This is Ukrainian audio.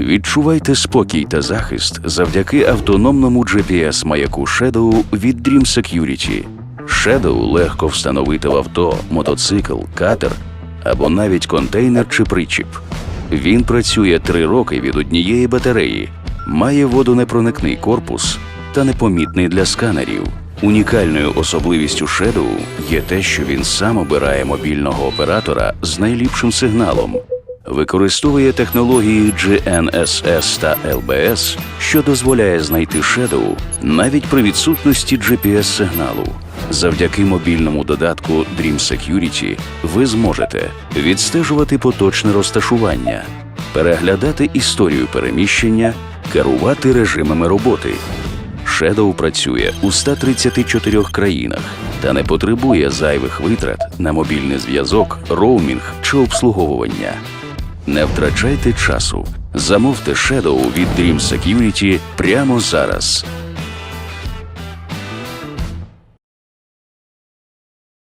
Відчувайте спокій та захист завдяки автономному GPS-маяку Shadow від Dream Security. Shadow легко встановити в авто, мотоцикл, катер або навіть контейнер чи причіп. Він працює три роки від однієї батареї, має водонепроникний корпус та непомітний для сканерів. Унікальною особливістю Shadow є те, що він сам обирає мобільного оператора з найліпшим сигналом. Використовує технології GNSS та LBS, що дозволяє знайти Shadow навіть при відсутності GPS-сигналу. Завдяки мобільному додатку Dream Security ви зможете відстежувати поточне розташування, переглядати історію переміщення, керувати режимами роботи. Shadow працює у 134 країнах та не потребує зайвих витрат на мобільний зв'язок, роумінг чи обслуговування. Не втрачайте часу. Замовте Shadow від Dream Security прямо зараз.